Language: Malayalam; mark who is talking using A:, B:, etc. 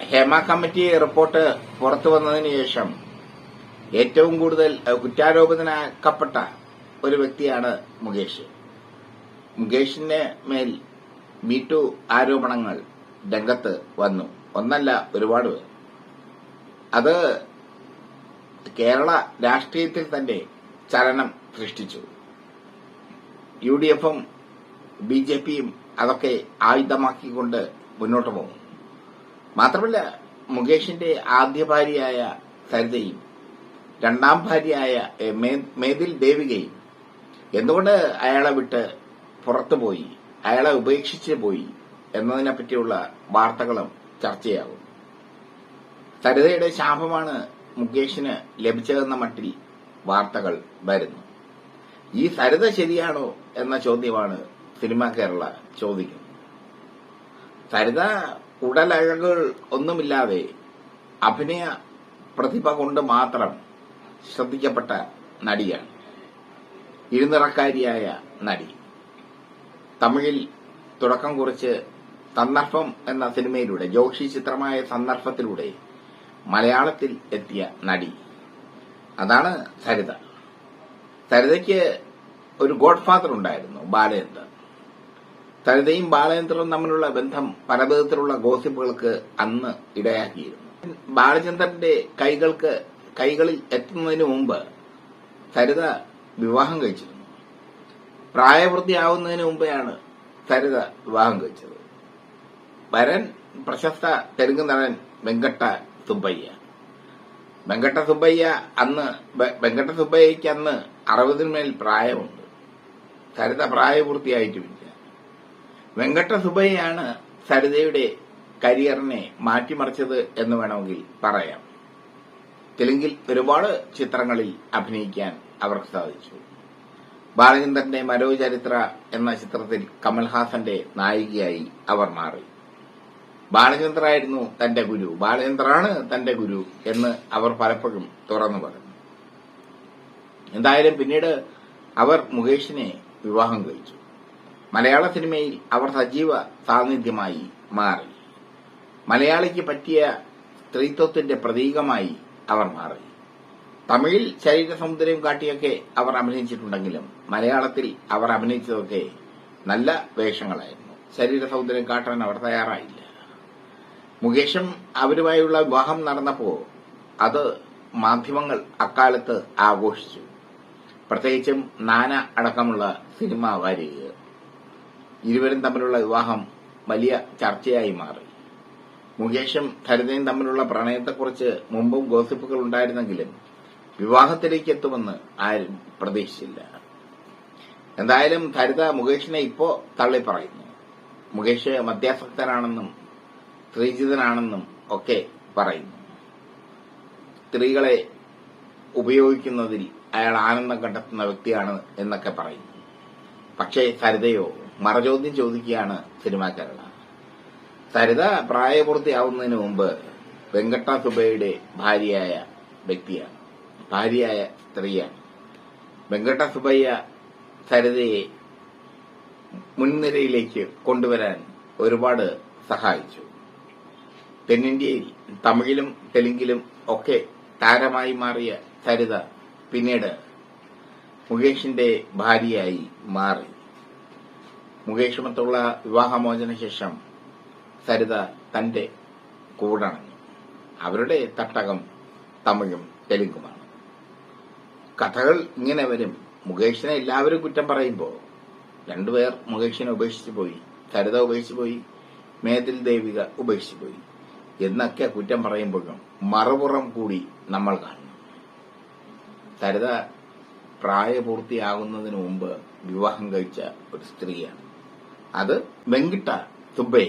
A: ഹേമ കമ്മിറ്റി റിപ്പോർട്ട് പുറത്തു വന്നതിന് ശേഷം ഏറ്റവും കൂടുതൽ കുറ്റാരോപിതനാക്കപ്പെട്ട ഒരു വ്യക്തിയാണ് മുകേഷ്. മുകേഷിന്റെ മേൽ മീറ്റു ആരോപണങ്ങൾ രംഗത്ത് വന്നു. ഒന്നല്ല ഒരുപാട് പേർ. അത് കേരള രാഷ്ട്രീയത്തിൽ തന്നെ ചലനം സൃഷ്ടിച്ചു. യു ഡി എഫും ബി ജെ പിയും അതൊക്കെ ആയുധമാക്കിക്കൊണ്ട് മുന്നോട്ട് പോകും മാത്രമല്ല മുകേഷിന്റെ ആദ്യ ഭാര്യയായ സരിതയും രണ്ടാം ഭാര്യയായ മേതിൽ ദേവികയും എന്തുകൊണ്ട് അയാളെ വിട്ട് പുറത്തുപോയി അയാളെ ഉപേക്ഷിച്ച് പോയി എന്നതിനെ പറ്റിയുള്ള വാർത്തകളും ചർച്ചയാകും. സരിതയുടെ ശാപമാണ് മുകേഷിന് ലഭിച്ചതെന്ന മട്ടിൽ വാർത്തകൾ വരുന്നു. ഈ സരിത ശരിയാണോ എന്ന ചോദ്യമാണ് സിനിമ കേരള ചോദിക്കുന്നത്. സരിത ഉടലഴകൾ ഒന്നുമില്ലാതെ അഭിനയ പ്രതിഭ കൊണ്ട് മാത്രം ശ്രദ്ധിക്കപ്പെട്ട നടിയാണ്. ഇരുനിറക്കാരിയായ നടി. തമിഴിൽ തുടക്കം കുറിച്ച് സന്ദർഭം എന്ന സിനിമയിലൂടെ ജോഷി ചിത്രമായ സന്ദർഭത്തിലൂടെ മലയാളത്തിൽ എത്തിയ നടി. അതാണ് സരിത. സരിതയ്ക്ക് ഒരു ഗോഡ് ഫാദർ ഉണ്ടായിരുന്നു ബാലചന്ദ്രൻ. സരിതയും ബാലചന്ദ്രനും തമ്മിലുള്ള ബന്ധം പലവിധത്തിലുള്ള ഗോസിപ്പുകൾക്ക് അന്ന് ഇടയാക്കിയിരുന്നു. ബാലചന്ദ്രന്റെ കൈകൾക്ക് കൈകളിൽ എത്തുന്നതിന് മുമ്പ് സരിത വിവാഹം കഴിച്ചിരുന്നു. പ്രായപൂർത്തിയാവുന്നതിന് മുമ്പെയാണ് സരിത വിവാഹം കഴിച്ചത്. വരൻ പ്രശസ്ത തെലുങ്ക് നടൻ വെങ്കട്ട സുബ്ബയ്യ. വെങ്കട്ട സുബ്ബയ്യ അന്ന് വെങ്കട്ട സുബ്ബയ്യയ്ക്ക് അന്ന് അറുപതിന്മേൽ പ്രായമുണ്ട്. സരിത പ്രായപൂർത്തിയായിട്ടുമില്ല. വെങ്കട്ട സുബ്ബയ്യാണ് സരിതയുടെ കരിയറിനെ മാറ്റിമറിച്ചത് എന്ന് വേണമെങ്കിൽ പറയാം. തെലുങ്കിൽ ഒരുപാട് ചിത്രങ്ങളിൽ അഭിനയിക്കാൻ അവർക്ക് സാധിച്ചു. ബാലചന്ദ്രന്റെ മനോചരിത്ര എന്ന ചിത്രത്തിൽ കമൽഹാസന്റെ നായികയായി അവർ മാറി. ബാലചന്ദ്രായിരുന്നു തന്റെ ഗുരു. ബാലചന്ദ്രാണ് തന്റെ ഗുരു എന്ന് അവർ പലപ്പോഴും തുറന്നു പറഞ്ഞു എന്തായാലും പിന്നീട് അവർ മുകേഷിനെ വിവാഹം കഴിച്ചു. മലയാള സിനിമയിൽ അവർ സജീവ സാന്നിധ്യമായി മാറി. മലയാളിക്ക് പറ്റിയ സ്ത്രീത്വത്തിന്റെ പ്രതീകമായി അവർ മാറി. തമിഴിൽ ശരീര സൗന്ദര്യം കാട്ടിയൊക്കെ അവർ അഭിനയിച്ചിട്ടുണ്ടെങ്കിലും മലയാളത്തിൽ അവർ അഭിനയിച്ചതൊക്കെ നല്ല വേഷങ്ങളായിരുന്നു. ശരീര സൗന്ദര്യം കാട്ടാൻ അവർ തയ്യാറായില്ല. മുകേഷും അവരുമായുള്ള വിവാഹം നടന്നപ്പോ അത് മാധ്യമങ്ങൾ അക്കാലത്ത് ആഘോഷിച്ചു. പ്രത്യേകിച്ചും നാന അടക്കമുള്ള സിനിമാ വാരികകൾ. ഇരുവരും തമ്മിലുള്ള വിവാഹം വലിയ ചർച്ചയായി മാറി. മുകേഷും ഭരതയും തമ്മിലുള്ള പ്രണയത്തെക്കുറിച്ച് മുമ്പും ഗോസിപ്പുകൾ ഉണ്ടായിരുന്നെങ്കിലും വിവാഹത്തിലേക്ക് എത്തുമെന്ന് ആരും പ്രതീക്ഷിച്ചില്ല. എന്തായാലും ഭരിത മുകേഷിനെ ഇപ്പോ തള്ളി പറയുന്നു മുകേഷ് മദ്യാസക്തനാണെന്നും സ്ത്രീജിതനാണെന്നും ഒക്കെ പറയുന്നു. സ്ത്രീകളെ ഉപയോഗിക്കുന്നതിൽ അയാൾ ആനന്ദം കണ്ടെത്തുന്ന വ്യക്തിയാണ് എന്നൊക്കെ പറയുന്നു. പക്ഷേ സരിതയോ മറചോദ്യം ചോദിക്കുകയാണ് സിനിമാ കേരള. സരിത പ്രായപൂർത്തിയാവുന്നതിന് മുമ്പ് വെങ്കട്ട സുബയുടെ ഭാര്യയായ വ്യക്തിയാണ്. ഭാര്യയായ സ്ത്രീയാണ്. വെങ്കട്ട സുബയ്യ സരിതയെ മുൻനിരയിലേക്ക് കൊണ്ടുവരാൻ ഒരുപാട് സഹായിച്ചു. തെന്നിന്ത്യയിൽ തമിഴിലും തെലുങ്കിലും ഒക്കെ താരമായി മാറിയ സരിത പിന്നീട് മുകേഷിന്റെ ഭാര്യയായി മാറി. മുകേഷുമത്തുള്ള വിവാഹമോചന ശേഷം സരിത തന്റെ കൂടണഞ്ഞു അവരുടെ തട്ടകം തമിഴും തെലുങ്കുമാണ്. കഥകൾ ഇങ്ങനെ വരും. മുകേഷിനെ എല്ലാവരും കുറ്റം പറയുമ്പോൾ രണ്ടുപേർ മുകേഷിനെ ഉപേക്ഷിച്ചു പോയി സരിത ഉപേക്ഷിച്ചു പോയി മേതിൽ ദേവിക ഉപേക്ഷിച്ചു പോയി എന്നൊക്കെ കുറ്റം പറയുമ്പോഴും മറുപുറം കൂടി നമ്മൾ കാണുന്നു. സരിത പ്രായപൂർത്തിയാകുന്നതിന് മുമ്പ് വിവാഹം കഴിച്ച ഒരു സ്ത്രീയാണ്. അത് വെങ്കിട്ട സുബ്ബയെ